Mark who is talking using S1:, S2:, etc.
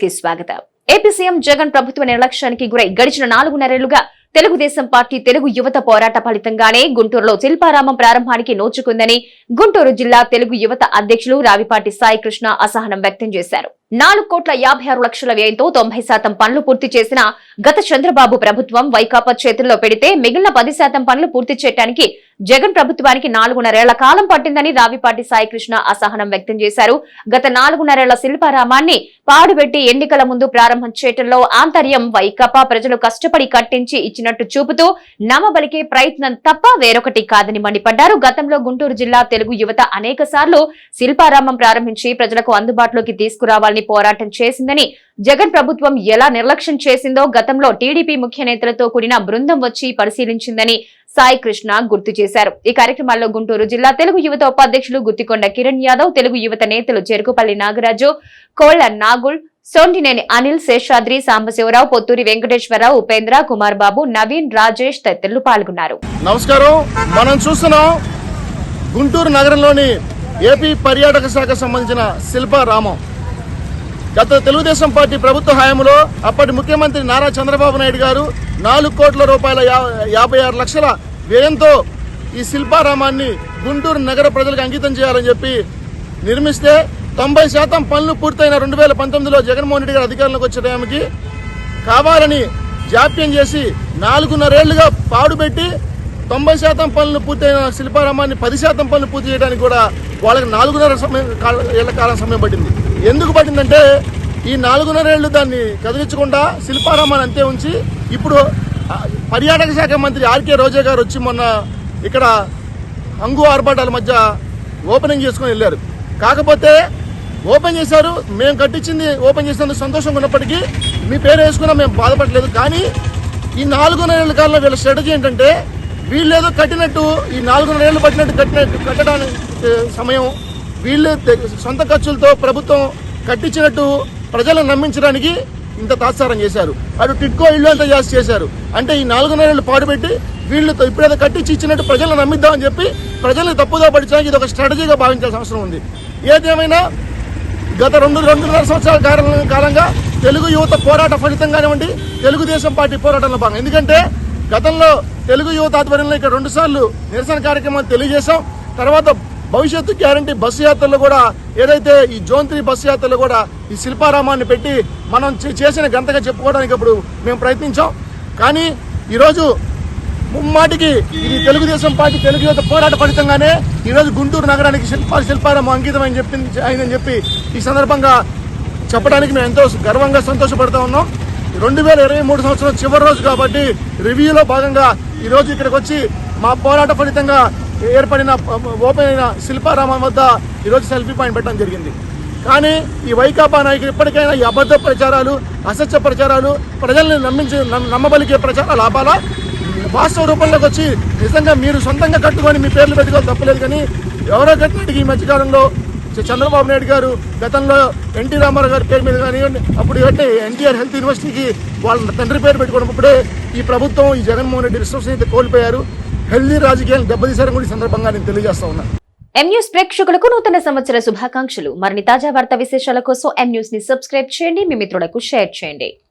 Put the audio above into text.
S1: కి స్వాగతం. AP CM Jagan ప్రభుత్వ నిర్లక్ష్యానికి గురై గడిచిన నాలుగున్నరేళ్ళుగా తెలుగుదేశం పార్టీ తెలుగు యువత పోరాట ఫలితంగానే గుంటూరులో శిల్పారామం ప్రారంభానికి నోచుకుందని గుంటూరు జిల్లా తెలుగు యువత అధ్యక్షులు రావిపాటి సాయి కృష్ణ అసహనం వ్యక్తం చేశారు. నాలుగు కోట్ల యాభై ఆరు లక్షల వ్యయంతో తొంభై శాతం పనులు పూర్తి చేసిన గత చంద్రబాబు ప్రభుత్వం వైకాపా చేతుల్లో పెడితే మిగిలిన పది శాతం పనులు పూర్తి చేయడానికి జగన్ ప్రభుత్వానికి నాలుగున్నరేళ్ళ కాలం పట్టిందని రావిపాటి సాయికృష్ణ అసహనం వ్యక్తం చేశారు. గత నాలుగున్నరేళ్ళ శిల్పారామాన్ని పాడుబెట్టి ఎన్నికల ముందు ప్రారంభం చేయటంలో ఆంతర్యం వైకాపా ప్రజలు కష్టపడి కట్టించి ఇచ్చినట్టు చూపుతూ నమ్మబలికే ప్రయత్నం తప్ప వేరొకటి కాదని మండిపడ్డారు. గతంలో గుంటూరు జిల్లా తెలుగు యువత అనేక శిల్పారామం ప్రారంభించి ప్రజలకు అందుబాటులోకి తీసుకురావాలని పోరాటం చేసిందని జగన్ ప్రభుత్వం ఎలా నిర్లక్ష్యం చేసిందో గతంలో టీడీపీ ముఖ్య నేతలతో కూడిన బృందం వచ్చి పరిశీలించిందని సాయి కృష్ణ గుర్తు చేశారు. ఈ కార్యక్రమాల్లో గుంటూరు జిల్లా తెలుగు యువత ఉపాధ్యక్షులు గుత్తికొండ కిరణ్ యాదవ్ తెలుగు యువత నేతలు చెరుకుపల్లి నాగరాజు కోళ్ళ నాగుల్ సోంటినేని అనిల్ శేషాద్రి సాంబశివరావు పొత్తూరి వెంకటేశ్వరరావు ఉపేంద్ర కుమార్ బాబు నవీన్ రాజేష్ తదితరులు పాల్గొన్నారు.
S2: నమస్కారం. మనం చూస్తున్నాం గుంటూరు నగరంలోని ఏపీ పర్యాటక శాఖ సంబంధించిన శిల్పారామం గత తెలుగుదేశం పార్టీ ప్రభుత్వ హయాంలో అప్పటి ముఖ్యమంత్రి నారా చంద్రబాబు నాయుడు గారు నాలుగు కోట్ల రూపాయల యా- యాభై ఆరు లక్షల వ్యయంతో ఈ శిల్పారామాన్ని గుంటూరు నగర ప్రజలకు అంకితం చేయాలని చెప్పి నిర్మిస్తే తొంభై శాతం పనులు పూర్తయిన రెండు వేల పంతొమ్మిదిలో జగన్మోహన్ రెడ్డి గారు అధికారంలోకి వచ్చే టైంకి కావాలని జాప్యం చేసి నాలుగున్నరేళ్ళుగా పాడుపెట్టి తొంభై శాతం పనులు పూర్తయిన శిల్పారామాన్ని పది శాతం పనులు పూర్తి చేయడానికి కూడా వాళ్ళకి నాలుగున్నర సమయం ఏళ్ళ కాలం సమయం పట్టింది. ఎందుకు పట్టిందంటే ఈ నాలుగున్నరేళ్ళు దాన్ని కదిలించకుండా శిల్పారామాన్ని అంతే ఉంచి ఇప్పుడు పర్యాటక శాఖ మంత్రి ఆర్కే రోజా గారు వచ్చి మొన్న ఇక్కడ అంగు ఆర్భాటాల మధ్య ఓపెనింగ్ చేసుకొని వెళ్ళారు. కాకపోతే ఓపెన్ చేశారు మేము కట్టించింది ఓపెన్ చేసినందుకు సంతోషంగా ఉన్నప్పటికీ మీ పేరు వేసుకున్నా మేము బాధపడలేదు. కానీ ఈ నాలుగున్నరేళ్ళ కాలంలో వీళ్ళ స్ట్రాటజీ ఏంటంటే వీళ్ళు ఏదో కట్టినట్టు ఈ నాలుగున్నరేళ్ళు పట్టినట్టు కట్టినట్టు కట్టడానికి సమయం వీళ్ళు సొంత ఖర్చులతో ప్రభుత్వం కట్టించినట్టు ప్రజలను నమ్మించడానికి ఇంత తాత్సారం చేశారు. అటు టిట్కో ఇల్లు అంతా జాస్తి చేశారు. అంటే ఈ నాలుగున్నర పాడుపెట్టి వీళ్ళతో ఇప్పుడైతే కట్టించి ఇచ్చినట్టు ప్రజలను నమ్మిద్దామని చెప్పి ప్రజల్ని తప్పుదో పడించడానికి ఇది ఒక స్ట్రాటజీగా భావించాల్సిన అవసరం ఉంది. ఏదేమైనా గత రెండు రెండున్నర సంవత్సరాల కాలం కాలంగా తెలుగు యువత పోరాట ఫలితం కానివ్వండి తెలుగుదేశం పార్టీ పోరాటంలో భాగం. ఎందుకంటే గతంలో తెలుగు యువత ఆధ్వర్యంలో ఇక్కడ రెండుసార్లు నిరసన కార్యక్రమాలు తెలియజేశాం. తర్వాత భవిష్యత్తు గ్యారంటీ బస్సు యాత్రలు కూడా ఏదైతే ఈ జోన్ త్రీ బస్సు యాత్రలు కూడా ఈ శిల్పారామాన్ని పెట్టి మనం చే- చేసిన గంటగా చెప్పుకోవడానికి అప్పుడు మేము ప్రయత్నించాం. కానీ ఈరోజు ముమ్మాటికి ఇది తెలుగుదేశం పార్టీ తెలుగు యువత పోరాట ఫలితంగానే ఈరోజు గుంటూరు నగరానికి శిల్ప శిల్పారామం అంకితం అని చెప్పి అయిందని చెప్పి ఈ సందర్భంగా చెప్పడానికి మేము ఎంతో గర్వంగా సంతోషపడుతూ ఉన్నాం. రెండు వేల ఇరవై మూడు సంవత్సరం చివరి రోజు కాబట్టి రివ్యూలో భాగంగా ఈరోజు ఇక్కడికి వచ్చి మా పోరాట ఫలితంగా ఏర్పడిన ఓపెన్ అయిన శిల్పారామం వద్ద ఈరోజు సెల్ఫీ పాయింట్ పెట్టడం జరిగింది. కానీ ఈ వైకాపా నాయకులు ఇప్పటికైనా ఈ అబద్ధ ప్రచారాలు అసత్య ప్రచారాలు ప్రజల్ని నమ్మించి నమ్మబలికే ప్రచారాలు ఆపాలా? వాస్తవ రూపంలోకి వచ్చి నిజంగా మీరు సొంతంగా కట్టుకొని మీ పేర్లు పెట్టుకోవాలి తప్పలేదు కానీ ఎవరో కట్టినట్టుగా ఈ మధ్యకాలంలో చంద్రబాబు నాయుడు గారు. గతంలో ఎన్టీ రామారావు గారి పేరు మీద కానివ్వండి అప్పుడు కట్టే ఎన్టీఆర్ హెల్త్ యూనివర్సిటీకి వాళ్ళ తండ్రి పేరు పెట్టుకోవడం ఇప్పుడే ఈ ప్రభుత్వం ఈ జగన్మోహన్ రెడ్డి విశ్వసనీయత కోల్పోయారు. హెల్దీ రాజకీయాలు దెబ్బతీశారని కూడా ఈ సందర్భంగా నేను తెలియజేస్తా ఉన్నాను
S1: ఎం న్యూస్ ప్రేక్షకులకు నూతన సంవత్సర శుభాకాంక్షలు. మరిన్ని తాజా వార్తా విశేషాల కోసం ఎం న్యూస్ని సబ్స్క్రైబ్ చేయండి మీ మిత్రులకు షేర్ చేయండి.